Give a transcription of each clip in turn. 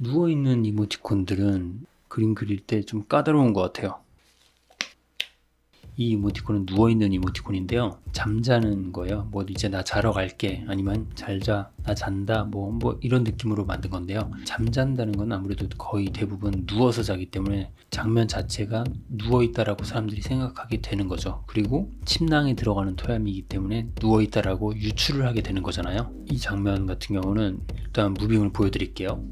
누워있는 이모티콘들은 그림 그릴 때 좀 까다로운 것 같아요. 이 이모티콘은 누워있는 이모티콘인데요. 잠자는 거예요. 뭐 이제 나 자러 갈게. 아니면 잘자. 나 잔다. 뭐, 뭐 이런 느낌으로 만든 건데요. 잠잔다는 건 아무래도 거의 대부분 누워서 자기 때문에 장면 자체가 누워있다라고 사람들이 생각하게 되는 거죠. 그리고 침낭에 들어가는 토양이기 때문에 누워있다라고 유추를 하게 되는 거잖아요. 이 장면 같은 경우는 일단 무빙을 보여드릴게요.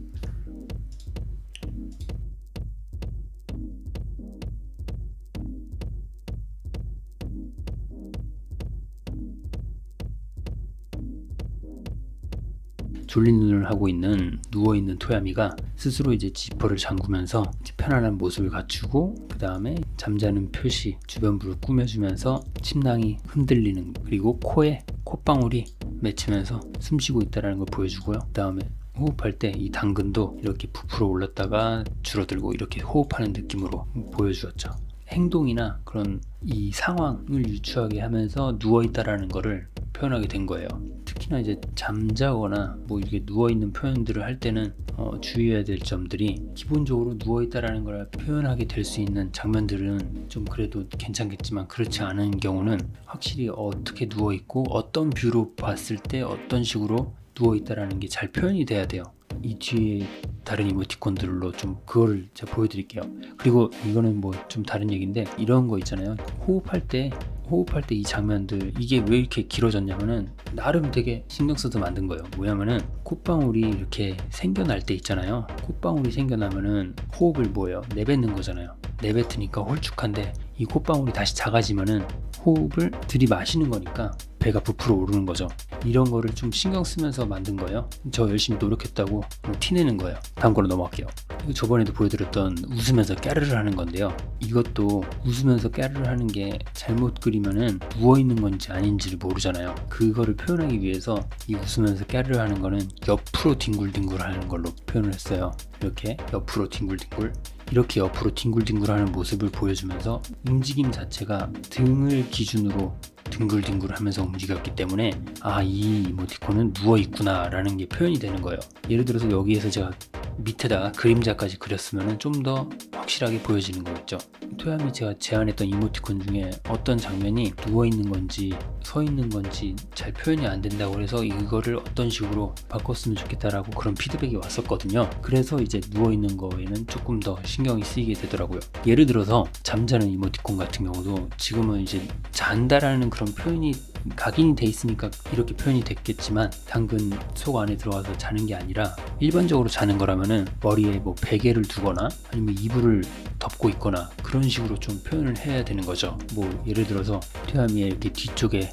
졸린 눈을 하고 있는 누워있는 토야미가 스스로 이제 지퍼를 잠그면서 편안한 모습을 갖추고 그 다음에 잠자는 표시 주변부를 꾸며주면서 침낭이 흔들리는 그리고 코에 콧방울이 맺히면서 숨쉬고 있다는 걸 보여주고요. 그 다음에 호흡할 때 이 당근도 이렇게 부풀어 올랐다가 줄어들고 이렇게 호흡하는 느낌으로 보여주었죠. 행동이나 그런 이 상황을 유추하게 하면서 누워 있다라는 거를 표현하게 된 거예요. 특히나 이제 잠자거나 뭐 이렇게 누워 있는 표현들을 할 때는 어, 주의해야 될 점들이 기본적으로 누워 있다라는 걸 표현하게 될 수 있는 장면들은 좀 그래도 괜찮겠지만 그렇지 않은 경우는 확실히 어떻게 누워 있고 어떤 뷰로 봤을 때 어떤 식으로 누워 있다라는 게 잘 표현이 돼야 돼요. 이 뒤에 다른 이모티콘들로 좀 그거를 제가 보여드릴게요. 그리고 이거는 뭐 좀 다른 얘기인데 이런 거 있잖아요. 호흡할 때 호흡할 때 이 장면들 이게 왜 이렇게 길어졌냐면은 나름 되게 신경 써서 만든 거예요. 뭐냐면은 콧방울이 이렇게 생겨날 때 있잖아요. 콧방울이 생겨나면은 호흡을 뭐예요? 내뱉는 거잖아요. 내뱉으니까 홀쭉한데 이 콧방울이 다시 작아지면은 호흡을 들이마시는 거니까 배가 부풀어 오르는 거죠. 이런 거를 좀 신경 쓰면서 만든 거예요. 저 열심히 노력했다고 티내는 거예요. 다음 거로 넘어갈게요. 저번에도 보여드렸던 웃으면서 깨르를 하는 건데요. 이것도 웃으면서 깨르를 하는 게 잘못 그리면은 누워 있는 건지 아닌지를 모르잖아요. 그거를 표현하기 위해서 이 웃으면서 깨르를 하는 거는 옆으로 뒹굴뒹굴 하는 걸로 표현을 했어요. 이렇게 옆으로 뒹굴뒹굴 이렇게 옆으로 뒹굴뒹굴하는 모습을 보여주면서 움직임 자체가 등을 기준으로 뒹굴뒹굴 하면서 움직였기 때문에 아 이 이모티콘은 누워 있구나 라는 게 표현이 되는 거예요. 예를 들어서 여기에서 제가 밑에다가 그림자까지 그렸으면 좀 더 확실하게 보여지는 거겠죠. 토야미 제가 제안했던 이모티콘 중에 어떤 장면이 누워 있는 건지 서 있는 건지 잘 표현이 안 된다고 해서 이거를 어떤 식으로 바꿨으면 좋겠다라고 그런 피드백이 왔었거든요. 그래서 이제 누워 있는 거에는 조금 더 신경이 쓰이게 되더라고요. 예를 들어서 잠자는 이모티콘 같은 경우도 지금은 이제 잔다라는 그런 표현이 각인이 돼 있으니까 이렇게 표현이 됐겠지만 당근 속 안에 들어가서 자는 게 아니라 일반적으로 자는 거라면은 머리에 뭐 베개를 두거나 아니면 이불을 덮고 있거나 그런 식으로 좀 표현을 해야 되는 거죠. 뭐 예를 들어서 태아미의 이렇게 뒤쪽에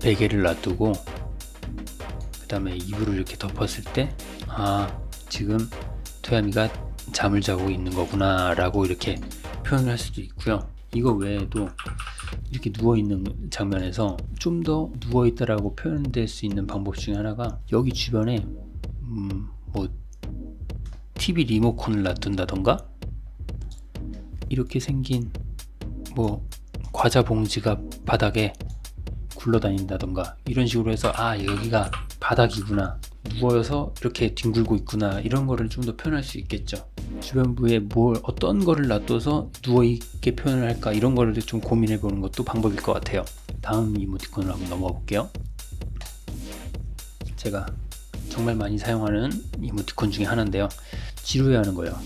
베개를 놔두고 그 다음에 이불을 이렇게 덮었을 때 아 지금 태아미가 잠을 자고 있는 거구나 라고 이렇게 표현을 할 수도 있고요. 이거 외에도 이렇게 누워 있는 장면에서 좀 더 누워 있다라고 표현될 수 있는 방법 중에 하나가 여기 주변에 음, 뭐 TV 리모컨을 놔둔다던가? 이렇게 생긴 뭐 과자 봉지가 바닥에 굴러다닌다던가? 이런 식으로 해서 아 여기가 바닥이구나. 누워서 이렇게 뒹굴고 있구나. 이런 거를 좀 더 표현할 수 있겠죠 주변부에 뭘 어떤 거를 놔둬서 누워 있게 표현을 할까 이런 거를 좀 고민해 보는 것도 방법일 것 같아요. 다음 이모티콘으로 한번 넘어가 볼게요. 제가 정말 많이 사용하는 이모티콘 중에 하나인데요. 지루해 하는 거예요.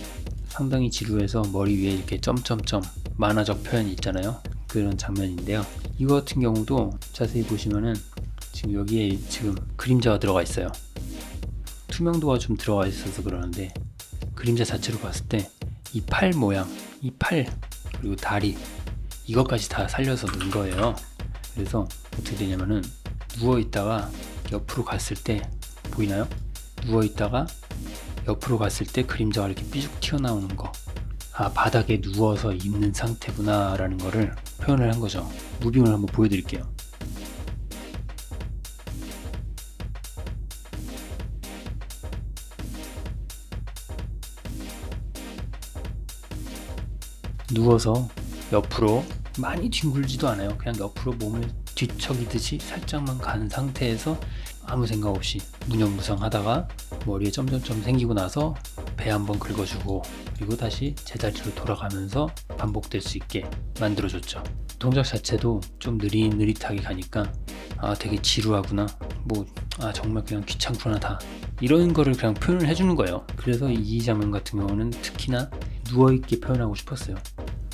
상당히 지루해서 머리 위에 이렇게 점점점 만화적 표현이 있잖아요. 그런 장면인데요. 이거 같은 경우도 자세히 보시면은 지금 여기에 지금 그림자가 들어가 있어요. 투명도가 좀 들어가 있어서 그러는데 그림자 자체로 봤을 때 이 팔 모양, 이 팔 그리고 다리 이것까지 다 살려서 넣은 거예요. 그래서 어떻게 되냐면은 누워 있다가 옆으로 갔을 때 보이나요? 누워 있다가 옆으로 갔을 때 그림자가 이렇게 삐죽 튀어나오는 거. 아 바닥에 누워서 있는 상태구나라는 거를 표현을 한 거죠. 무빙을 한번 보여드릴게요. 누워서 옆으로 많이 뒹굴지도 않아요. 그냥 옆으로 몸을 뒤척이듯이 살짝만 간 상태에서 아무 생각 없이 무념무상 하다가 머리에 점점점 생기고 나서 배 한번 긁어주고 그리고 다시 제자리로 돌아가면서 반복될 수 있게 만들어줬죠. 동작 자체도 좀 느릿느릿하게 가니까 아 되게 지루하구나 뭐 아 정말 그냥 귀찮구나 다 이런 거를 그냥 표현을 해주는 거예요. 그래서 이 장면 같은 경우는 특히나 누워있게 표현하고 싶었어요.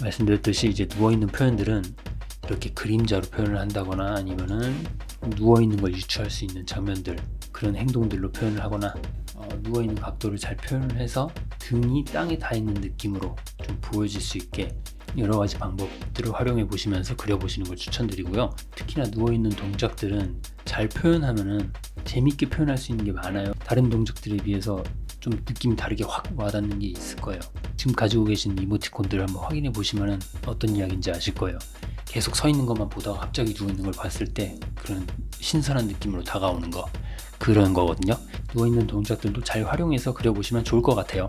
말씀드렸듯이 이제 누워있는 표현들은 이렇게 그림자로 표현을 한다거나 아니면은 누워있는 걸 유추할 수 있는 장면들 그런 행동들로 표현을 하거나 어, 누워있는 각도를 잘 표현을 해서 등이 땅에 닿아 있는 느낌으로 좀 보여질 수 있게 여러 가지 방법들을 활용해 보시면서 그려보시는 걸 추천드리고요. 특히나 누워있는 동작들은 잘 표현하면은 재밌게 표현할 수 있는 게 많아요. 다른 동작들에 비해서 좀 느낌이 다르게 확 와닿는 게 있을 거예요. 지금 가지고 계신 이모티콘들을 한번 확인해 보시면 어떤 이야기인지 아실 거예요. 계속 서 있는 것만 보다가 갑자기 누워 있는 걸 봤을 때 그런 신선한 느낌으로 다가오는 거 그런 거거든요. 누워 있는 동작들도 잘 활용해서 그려보시면 좋을 것 같아요.